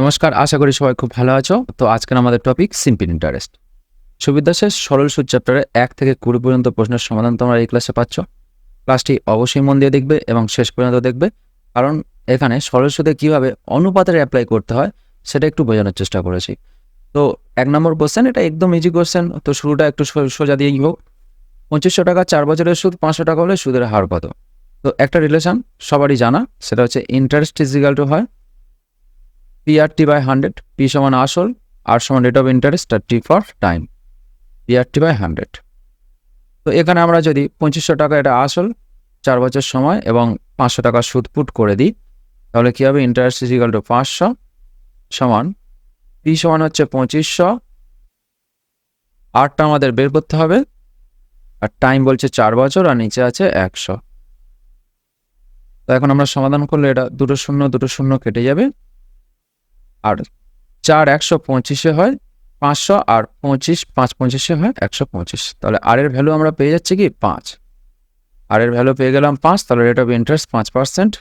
নমস্কার, আশা করি সবাই খুব ভালো আছো। তো আজকের আমাদের টপিক সিম্পল ইন্টারেস্ট সুবিধা শেষ, সরল সুদ চ্যাপ্টারে এক থেকে কুড়ি পর্যন্ত প্রশ্নের সমাধান তোমরা এই ক্লাসে পাচ্ছ। ক্লাসটি অবশ্যই মন দিয়ে দেখবে এবং শেষ পর্যন্ত দেখবে। কারণ এখানে সরল সুদে কীভাবে অনুপাতের অ্যাপ্লাই করতে হয়, সেটা একটু বোঝানোর চেষ্টা করেছি। তো এক নম্বর কোশ্চেন এটা একদম ইজি কোশ্চেন তো শুরুটা একটু সোজা দিয়েই হোক পঁচিশশো টাকা চার বছরের সুদ, পাঁচশো টাকা হলে সুদের হার কত? তো একটা রিলেশন সবারই জানা, সেটা হচ্ছে ইন্টারেস্ট ইজিক্যাল টু হয় P R T by hundred P সমান আসল আর সমান rate of interest R T for time P R T by hundred তো এখানে আমরা যদি পঁচিশশো টাকা এটা আসল, চার বছর সময় এবং পাঁচশো টাকা সুদ পুট করে দিই, তাহলে কী হবে? ইন্টারেস্ট ইজিক্যাল টু পাঁচশো সমান পি সমান হচ্ছে পঁচিশশো। আটটা আমাদের বের করতে হবে, আর টাইম বলছে চার বছর, আর নিচে আছে একশো। তো এখন আমরা সমাধান করলে এটা দুটো শূন্য দুটো শূন্য কেটে যাবে। আর চার একশো পঁচিশে হয়, পাঁচশো আর পঁচিশ, পাঁচ পঁচিশে হয় একশো পঁচিশ। তাহলে আর এর ভ্যালু আমরা পেয়ে যাচ্ছি কি? পাঁচ। আর এর ভ্যালু পেয়ে গেলাম পাঁচ, তাহলে রেট অফ ইন্টারেস্ট পাঁচ পার্সেন্ট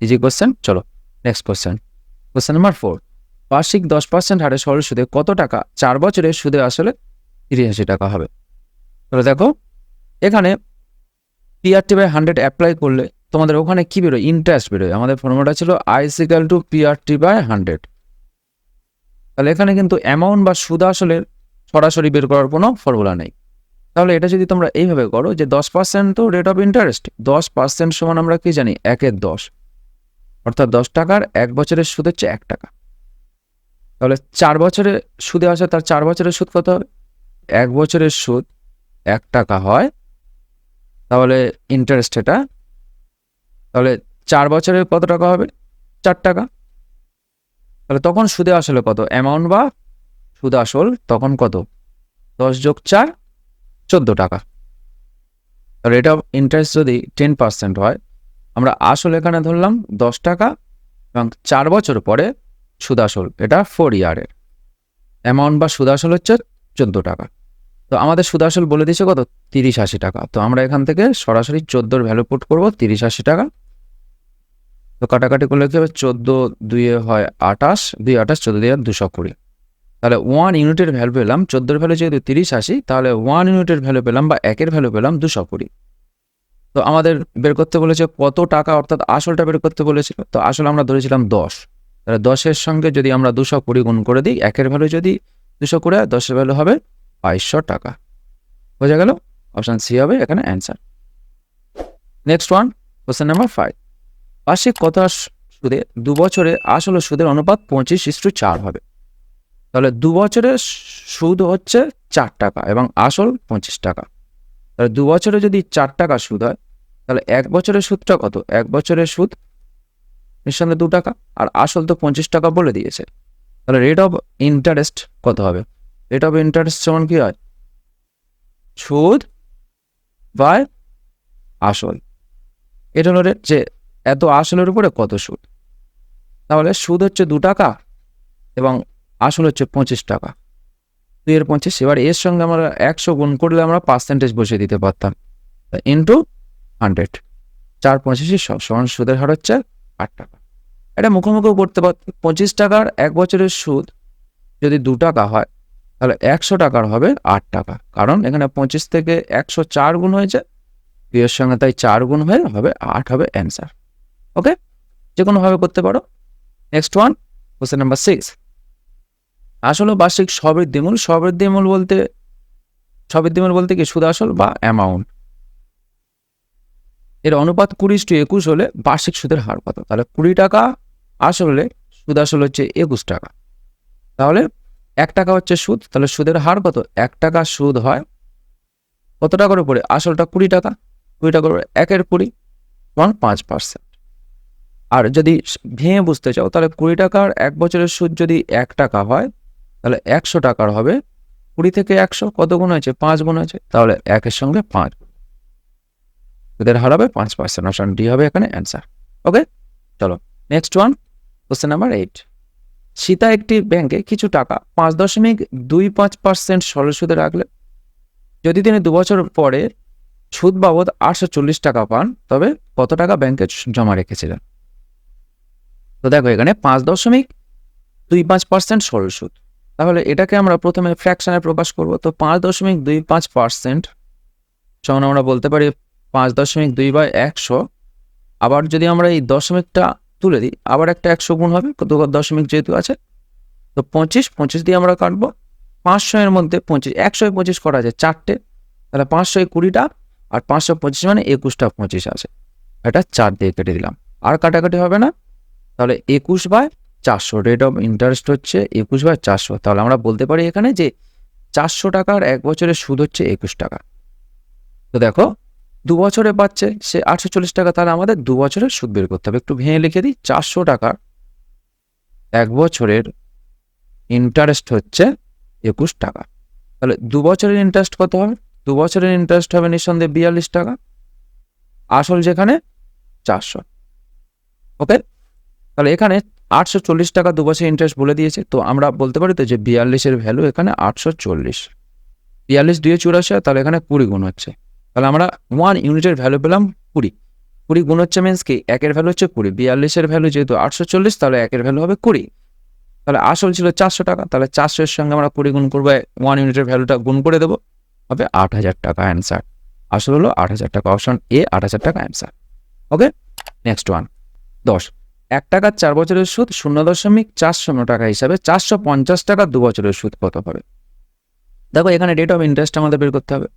ইজি কোশ্চেন চলো next question question number four বার্ষিক দশ পার্সেন্ট হারে সরল সুদে কত টাকা চার বছরে সুদে আসলে তিরিয়াশি টাকা হবে? তাহলে দেখো, এখানে পিআরটি বাই হান্ড্রেড অ্যাপ্লাই করলে তোমাদের ওখানে কি বেরোয়? ইন্টারেস্ট বেরোয়। আমাদের ফর্মুলা ছিল is equal to PRT by hundred তাহলে এখানে কিন্তু অ্যামাউন্ট বা সুদ আসলে সরাসরি বের করার কোনো ফর্মুলা নেই। তাহলে এটা যদি তোমরা এইভাবে করো যে দশ পার্সেন্ট তো রেট অফ ইন্টারেস্ট দশ পার্সেন্ট সমান আমরা কি জানি? একের দশ। অর্থাৎ দশ টাকার এক বছরের সুদ হচ্ছে এক টাকা। তাহলে চার বছরে সুদে আসে তার চার বছরের সুদ কত হবে এক বছরের সুদ এক টাকা হয়। তাহলে ইন্টারেস্ট এটা তাহলে চার বছরে কত টাকা হবে? চার টাকা। তাহলে তখন সুদে আসলে কত? অ্যামাউন্ট বা সুদ আসল তখন কত? দশ যোগ চার, চোদ্দ টাকা। রেট অফ ইন্টারেস্ট যদি টেন পার্সেন্ট হয়, আমরা আসল এখানে ধরলাম দশ টাকা এবং চার বছর পরে সুদ আসল। এটা ফোর ইয়ারের অ্যামাউন্ট বা সুদ আসল হচ্ছে চোদ্দ টাকা। তো আমাদের সুদ আসল বলে দিয়েছে কত? তিরিশ আশি টাকা। তো আমরা এখান থেকে সরাসরি চোদ্দোর ভ্যালু পুট করব, তিরিশ আশি টাকা। তো কাটাকাটি করলে কি হবে চোদ্দ দুইয়ে হয় আটাশ, দুই আটাশ, চোদ্দ দিয়ে দুশো কুড়ি। তাহলে ওয়ান ইউনিটের ভ্যালু পেলাম, চোদ্দোর ভ্যালু যেহেতু তিরিশ আসি তাহলে ওয়ান ইউনিটের ভ্যালু পেলাম বা একের ভ্যালু পেলাম দুশো কুড়ি। তো আমাদের বের করতে বলেছে কত টাকা, অর্থাৎ আসলটা বের করতে বলেছিল, তো আসলে আমরা ধরেছিলাম দশ। তাহলে দশের সঙ্গে যদি আমরা দুশো কুড়ি গুণ করে দিই, একের ভ্যালু যদি দুশো কুড়ি হয়, দশের ভ্যালু হবে বাইশশো টাকা। বোঝা গেল? অপশান সি হবে এখানে answer next one question number five বার্ষিক কত সুদে? দু বছরে আসল সুদের অনুপাত পঁচিশ ইস্টু চার হবে। তাহলে দু বছরের সুদ হচ্ছে চার টাকা এবং আসল পঁচিশ টাকা। তাহলে দু বছরে যদি চার টাকা সুদ হয়, তাহলে এক বছরের সুদটা কত? এক বছরের সুদ নিঃসন্দেহে দু টাকা, আর আসল তো পঁচিশ টাকা বলে দিয়েছে। তাহলে রেট অফ ইন্টারেস্ট কত হবে? রেট অফ ইন্টারেস্ট যেমন কি হয়? সুদ বাই আসল এটা হলো রেট যে এত আসলের উপরে কত সুদ? তাহলে সুদ হচ্ছে দু টাকা এবং আসল হচ্ছে পঁচিশ টাকা। দুই এর পঁচিশ, এবার এর সঙ্গে আমরা একশো গুণ করলে আমরা পার্সেন্টেজ বসিয়ে দিতে পারতাম। ইন্টু হান্ড্রেড চার পঁচিশে সব সমান সুদের হার হচ্ছে আট টাকা। এটা মুখোমুখিও করতে পারত পঁচিশ টাকার এক বছরের সুদ যদি দু টাকা হয়, তাহলে একশো টাকার হবে আট টাকা। কারণ এখানে পঁচিশ থেকে একশো চার গুণ হয়েছে। দুই এর সঙ্গে তাই চার গুণ হয়ে হবে আট হবে অ্যান্সার ওকে? যে কোনোভাবে করতে পারো। Next one question number six আসলে বার্ষিক সবৃদ্ধিমূল সবৃদ্ধিমূল বলতে সবৃদ্ধিমূল বলতে কি সুদ আসল বা অ্যামাউন্ট এর অনুপাত কুড়ি টু একুশ হলে বার্ষিক সুদের হার কত? তাহলে কুড়ি টাকা আসলে সুদ আসল হচ্ছে একুশ টাকা। তাহলে এক টাকা হচ্ছে সুদ, তাহলে সুদের হার কত? এক টাকা সুদ হয় কত টাকার উপরে? আসলটা কুড়ি টাকা, কুড়ি টাকার উপরে একের কুড়ি ওয়ান পাঁচ পার্সেন্ট আর যদি ভেঙে বুঝতে চাও, তাহলে কুড়ি টাকার এক বছরের সুদ যদি এক টাকা হয়, তাহলে একশো টাকার হবে। কুড়ি থেকে একশো কত গুণ হয়েছে? পাঁচ গুণ হয়েছে। তাহলে একের সঙ্গে পাঁচ। সুদের হার হবে পাঁচ পার্সেন্ট অপশন ডি হবে এখানে অ্যান্সার ওকে চলো next one question number eight Sita একটি ব্যাংকে কিছু টাকা পাঁচ দশমিক দুই পাঁচ পার্সেন্ট সরল সুদে রাখলে। যদি তিনি দু বছর পরে সুদ বাবদ আটশো চল্লিশ টাকা পান, তবে কত টাকা ব্যাংকে জমা রেখেছিলেন? তো দেখো এখানে পাঁচ দশমিক দুই পাঁচ পার্সেন্ট সরল সুদ। তাহলে এটাকে আমরা প্রথমে ফ্র্যাকশানে প্রকাশ করব। তো পাঁচ দশমিক দুই পাঁচ পার্সেন্ট যেমন আমরা বলতে পারি পাঁচ দশমিক দুই বাই একশো, আবার যদি আমরা এই দশমিকটা তুলে দিই, আবার একটা একশো গুণ হবে কত দশমিক যেহেতু আছে, তো পঁচিশ পঁচিশ দিয়ে আমরা কাটবো। পাঁচশো এর মধ্যে পঁচিশ, একশো পঁচিশ করা যায় চারটে, তাহলে পাঁচশো কুড়িটা, আর পাঁচশো পঁচিশ মানে একুশটা পঁচিশ আছে। এটা চার দিয়ে কেটে দিলাম। আর কাটাকাটি হবে না। তাহলে একুশ বাই চারশো রেট অফ ইন্টারেস্ট হচ্ছে একুশ বাই চারশো। তাহলে আমরা বলতে পারি এখানে যে চারশো টাকার এক বছরের সুদ হচ্ছে একুশ টাকা। তো দেখো, দু বছরে পাচ্ছে, সে আটশো চল্লিশ টাকা, তাহলে আমাদের দু বছরের সুদ বের করতে হবে। একটু ভেঙে লিখে দিই, চারশো টাকার এক বছরের ইন্টারেস্ট হচ্ছে একুশ টাকা। তাহলে দু বছরের ইন্টারেস্ট কত হবে? দু বছরের ইন্টারেস্ট হবে নিঃসন্দেহে বিয়াল্লিশ টাকা। আসল যেখানে চারশো। ওকে তাহলে এখানে আটশো চল্লিশ টাকা দু বছর ইন্টারেস্ট বলে দিয়েছে। তো আমরা বলতে পারি তো যে বিয়াল্লিশের ভ্যালু এখানে আটশো চল্লিশ। বিয়াল্লিশ দুয়ে চুরাশি, তাহলে এখানে কুড়ি গুণ হচ্ছে। তাহলে আমরা ওয়ান ইউনিটের ভ্যালু পেলাম কুড়ি। কুড়ি গুণ হচ্ছে মিনস কি? একের ভ্যালু হচ্ছে কুড়ি। বিয়াল্লিশের ভ্যালু যেহেতু আটশো চল্লিশ, তাহলে একের ভ্যালু হবে কুড়ি। তাহলে আসল ছিল চারশো টাকা, তাহলে চারশোর সঙ্গে আমরা কুড়ি গুণ করব ওয়ান ইউনিটের ভ্যালুটা গুণ করে দেবো। হবে আট হাজার টাকা অ্যান্সার আসল হলো আট হাজার টাকা অপশন এ আট হাজার টাকা অ্যান্সার ওকে নেক্সট ওয়ান দশ। এক টাকার চার বছরের সুদ শূন্য দশমিক চার শূন্য টাকা হিসাবে চারশো পঞ্চাশ টাকা দু বছরের সুদ কত হবে? দেখো, এখানে রেট অফ ইন্টারেস্ট আমাদের বের করতে হবে।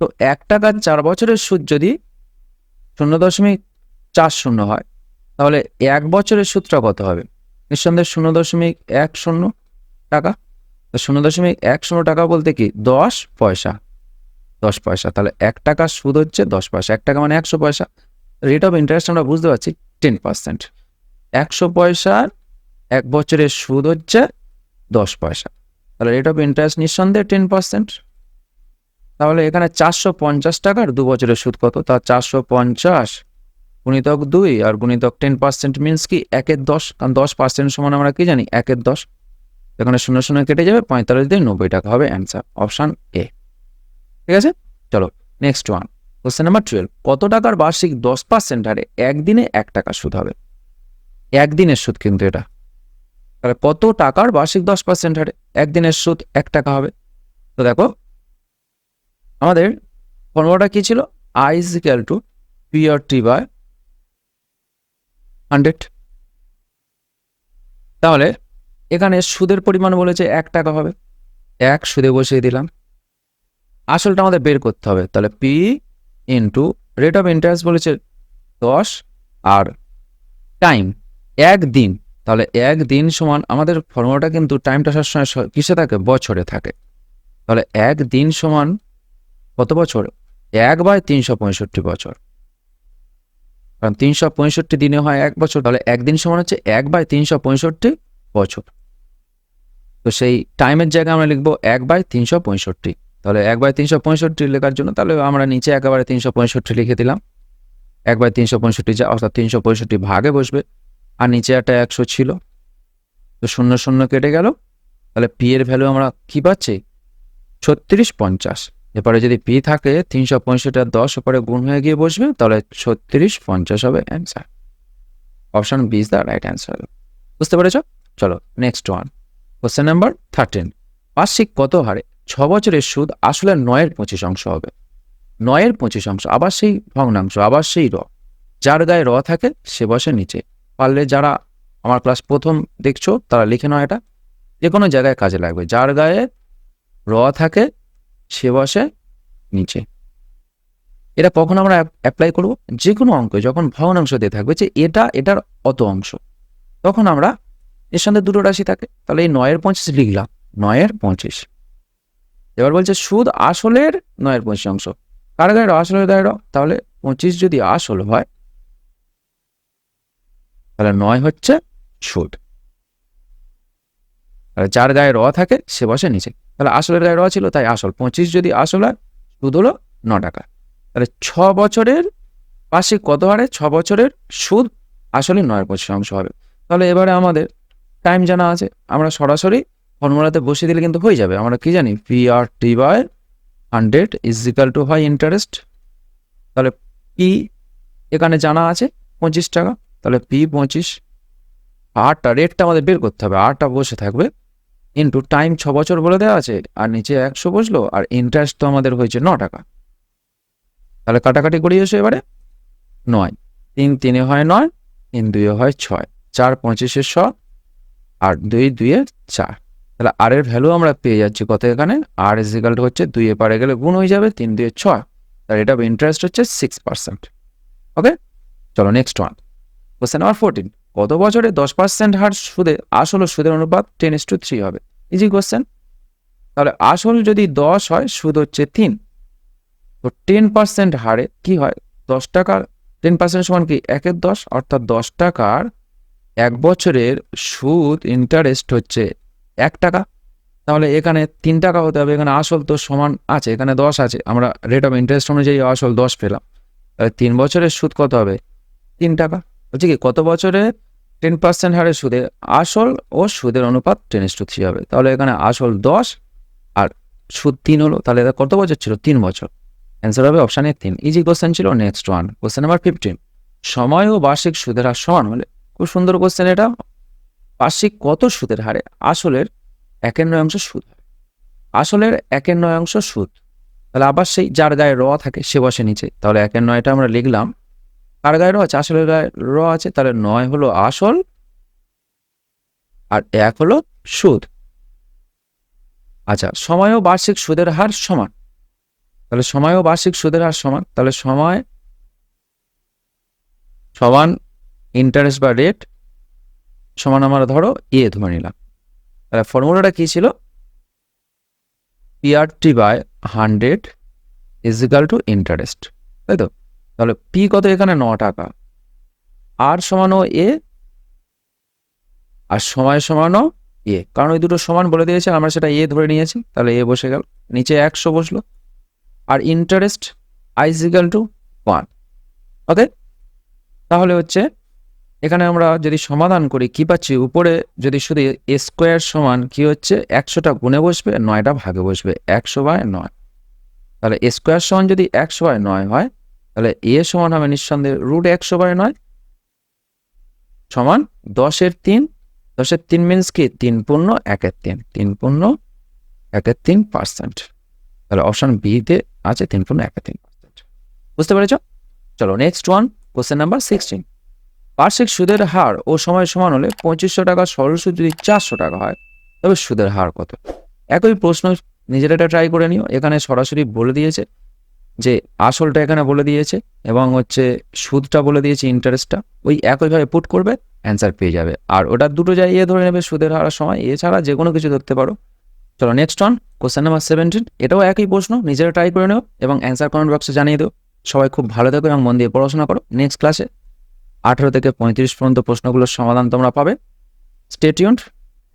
তো এক টাকার চার বছরের সুদ যদি শূন্য দশমিক চার শূন্য হয়, তাহলে এক বছরের সুদটা কত হবে? নিঃসন্দেহে শূন্য দশমিক এক শূন্য টাকা। তো শূন্য দশমিক এক শূন্য টাকা বলতে কি? দশ পয়সা। দশ পয়সা। তাহলে এক টাকার সুদ হচ্ছে দশ পয়সা। এক টাকা মানে একশো পয়সা। রেট অফ ইন্টারেস্ট আমরা বুঝতে পারছি টেন পার্সেন্ট একশো পয়সার এক বছরের সুদ হচ্ছে দশ পয়সা। তাহলে রেট অফ ইন্টারেস্ট নিঃসন্দেহে টেন পার্সেন্ট তাহলে এখানে চারশো পঞ্চাশ টাকার দু বছরের সুদ কত? তা চারশো পঞ্চাশ গুণিতক দুই আর গুণিতক টেন পার্সেন্ট মিনস কি একের দশ? কারণ দশ পার্সেন্ট সমান আমরা কি জানি? একের দশ। এখানে শূন্য শূন্য কেটে যাবে, পঁয়তাল্লিশ দিয়ে নব্বই টাকা হবে অ্যান্সার অপশান এ ঠিক আছে? চলো next one question number twelve কত টাকার বার্ষিক দশ পার্সেন্ট হারে একদিনে এক টাকা সুদ হবে? একদিনের সুদ কিন্তু এটা। তাহলে কত টাকার বার্ষিক দশ পার্সেন্ট হারে একদিনের সুদ এক টাকা হবে? তো দেখো, আমাদের ফর্মুলাটা কি ছিল? I is equal to P R T by hundred তাহলে এখানে সুদের পরিমাণ বলেছে এক টাকা হবে। এক সুদে বসিয়ে দিলাম। আসলটা আমাদের বের করতে হবে। তাহলে P into rate of interest বলেছে দশ আর টাইম এক দিন তাহলে এক দিন সমান আমাদের ফর্মুলাটা কিন্তু টাইমটা সবসময় কিসে থাকে? বছরে থাকে। তাহলে এক দিন সমান কত বছর? এক বাই তিনশো পঁয়ষট্টি বছর। কারণ তিনশো পঁয়ষট্টি দিনে হয় এক বছর, তাহলে একদিন সমান হচ্ছে এক বাই তিনশো পঁয়ষট্টি বছর। তো সেই টাইমের জায়গায় আমরা লিখব এক বাই তিনশো পঁয়ষট্টি। তাহলে এক বাই তিনশো পঁয়ষট্টি লেখার জন্য তাহলে আমরা নিচে একেবারে তিনশো পঁয়ষট্টি লিখে দিলাম। এক বাই তিনশো পঁয়ষট্টি যা, অর্থাৎ তিনশো পঁয়ষট্টি ভাগে বসবে। আর নিচে একটা একশো ছিল। তো শূন্য শূন্য কেটে গেল। তাহলে পি এর ভ্যালু আমরা কি পাচ্ছি? ছত্রিশ পঞ্চাশ। এরপরে যদি পি থাকে, তিনশো পঁয়ষট্টি আর দশ ওপরে গুণ হয়ে গিয়ে বসবে, তাহলে ছত্রিশ পঞ্চাশ হবে answer option B is the right answer বুঝতে পেরেছ? চলো next one question number thirteen বার্ষিক কত হারে ছ বছরের সুদ আসলে নয়ের পঁচিশ অংশ হবে? নয়ের পঁচিশ অংশ, আবার সেই ভগ্নাংশ, আবার সেই র। যার গায়ে র থাকে, সে বসে নিচে। পারলে যারা আমার ক্লাস প্রথম দেখছ, তারা লিখে নাও এটা। যে কোনো জায়গায় কাজে লাগবে। যার গায়ে র থাকে, সে বসে নিচে। এটা কখন আমরা অ্যাপ্লাই করব? যে কোনো অঙ্কে, যখন ভগ্নাংশ দিয়ে থাকবে যে এটা, এটার অত অংশ। তখন আমরা এর সঙ্গে দুটো রাশি থাকে। তাহলে এই নয়ের পঁচিশ লিখলাম। নয়ের পঁচিশ। এবার বলছে সুদ আসলের নয়ের পঁচিশ অংশ। কার গায়ে র আসলের গায়ে র? তাহলে পঁচিশ যদি আসল হয় তাহলে নয় হচ্ছে সুদ। তাহলে যার গায়ে র থাকে, সে বসে নিচে। তাহলে আসলের গায়ে র ছিল, তাই আসল। পঁচিশ যদি আসল হয়, সুদ হলো ন টাকা। তাহলে ছ বছরের পাশে কত হারে? ছ বছরের সুদ আসলে নয় অংশ হবে। তাহলে এবারে আমাদের টাইম জানা আছে। আমরা সরাসরি ফর্মুলাতে বসিয়ে দিলে কিন্তু হয়ে যাবে। আমরা কি জানি? P R T by hundred is equal to হয় ইন্টারেস্ট তাহলে পি এখানে জানা আছে, পঁচিশ টাকা। তাহলে পি পঁচিশ আরটা রেটটা আমাদের বের করতে হবে। আরটা বসে থাকবে ইন্টু টাইম ছ বছর বলে দেওয়া আছে, আর নিচে একশো বসল, আর ইন্টারেস্ট তো আমাদের হয়েছে ন টাকা। তাহলে কাটাকাটি করি এসো এবারে। নয়, তিন তিনে হয় নয়, তিন দুয়ে হয় ছয়, চার পঁচিশে শ আর দুই দুয়ে চার। তাহলে আর এর ভ্যালু আমরা পেয়ে যাচ্ছি কত এখানে? আর ইজিক্যাল হচ্ছে দুইয়ে পারে গেলে গুণ হয়ে যাবে তিন দুয়ে ছয়। তার এটা ইন্টারেস্ট হচ্ছে সিক্স পার্সেন্ট ওকে চলো next one question number fourteen কত বছরে দশ পার্সেন্ট হার সুদে আসল ও সুদের অনুপাত টেন টু থ্রি হবে? ইজি কোশ্চেন তাহলে আসল যদি দশ হয়, সুদ হচ্ছে তিন। তো টেন পার্সেন্ট হারে কি হয়? দশ টাকার টেন পার্সেন্ট সমান কি? একের দশ, অর্থাৎ দশ টাকার এক বছরের সুদ ইন্টারেস্ট হচ্ছে এক টাকা। তাহলে এখানে তিন টাকা হতে হবে, এখানে আসল তো সমান আছে, এখানে দশ আছে। আমরা রেট অফ ইন্টারেস্ট অনুযায়ী আসল দশ পেলাম। তাহলে তিন বছরের সুদ কত হবে? তিন টাকা। বলছি কি, কত বছরে টেন পার্সেন্ট হারে সুদে আসল ও সুদের অনুপাত টেন টু থ্রি হবে? তাহলে এখানে আসল দশ আর সুদ তিন হলো, তাহলে এটা কত বছর ছিল? তিন বছর। অ্যান্সার হবে অপশানে তিন। ইজি কোশ্চেন ছিল next one question number fifteen সময় ও বার্ষিক সুদের হার সমান হলে, খুব সুন্দর কোশ্চেন এটা। বার্ষিক কত সুদের হারে আসলের একের নয় অংশ সুদ আসলের একের নয় অংশ সুদ। তাহলে আবার সেই যার গায়ে র থাকে, সে বসে নিচে। তাহলে একের নয়টা আমরা লিখলাম। কার গায়ে র আছে আসলের গায়ে র আছে, তাহলে নয় হলো আসল আর এক হলো সুদ। আচ্ছা সময় ও বার্ষিক সুদের হার সমান। তাহলে সময় ও বার্ষিক সুদের হার সমান, তাহলে সময় সমান ইন্টারেস্ট বা রেট সমান আমরা ধরো এ ধরে নিলাম। তাহলে ফর্মুলাটা কি ছিল? P R T by hundred is equal to interest তাই তো? তাহলে পি কত এখানে? ন টাকা। আর সমানও এ আর সময় সমানও এ কারণ ওই দুটো সমান বলে দিয়েছে, আমরা সেটা এ ধরে নিয়েছি, তাহলে এ বসে গেল। নিচে একশো বসল। আর interest is equal to one okay? তাহলে হচ্ছে এখানে আমরা যদি সমাধান করি, কি পাচ্ছি? উপরে যদি শুধু এ স্কোয়ার সমান, কি হচ্ছে? একশোটা গুণে বসবে, নয়টা ভাগে বসবে, একশো বাই নয়। তাহলে স্কোয়ার সমান যদি একশো বাই নয় হয় তাহলে এ সমান হবে নিঃসন্দেহে রুট একশো বাই নয়, সমান দশের তিন দশের তিন মিনস কি? তিন পূর্ণ একের তিন তিন পূর্ণ একের তিন পার্সেন্ট তাহলে অপশন বিতে আছে তিন পূর্ণ একের তিন পার্সেন্ট বুঝতে পেরেছ? চলো next one question number sixteen বার্ষিক সুদের হার ও সময় সমান হলে পঁচিশশো টাকা সরল সুদ যদি চারশো টাকা হয়, তবে সুদের হার কত? একই প্রশ্ন নিজেরা এটা ট্রাই করে নিও। এখানে সরাসরি বলে দিয়েছে যে আসলটা এখানে বলে দিয়েছে এবং হচ্ছে সুদটা বলে দিয়েছে ইন্টারেস্টটা ওই একইভাবে পুট করবে অ্যান্সার পেয়ে যাবে। আর ওটা দুটো জায়গায় ধরে নেবে সুদের হারার সময়। এছাড়া যে কোনো কিছু ধরতে পারো। চলো next one question number seventeen এটাও একই প্রশ্ন, নিজেরা ট্রাই করে নেও এবং অ্যান্সার কমেন্ট বক্সে জানিয়ে দেও। সবাই খুব ভালো থাকো এবং মন দিয়ে পড়াশোনা করো। নেক্সট ক্লাসে আঠেরো থেকে পঁয়ত্রিশ পর্যন্ত প্রশ্নগুলোর সমাধান তোমরা পাবে। স্টেটিউন্ড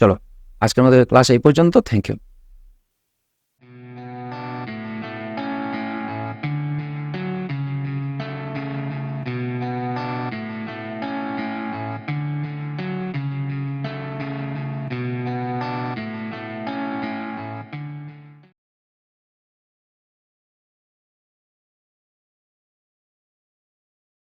চলো আজকের মধ্যে ক্লাস এই পর্যন্ত থ্যাংক ইউ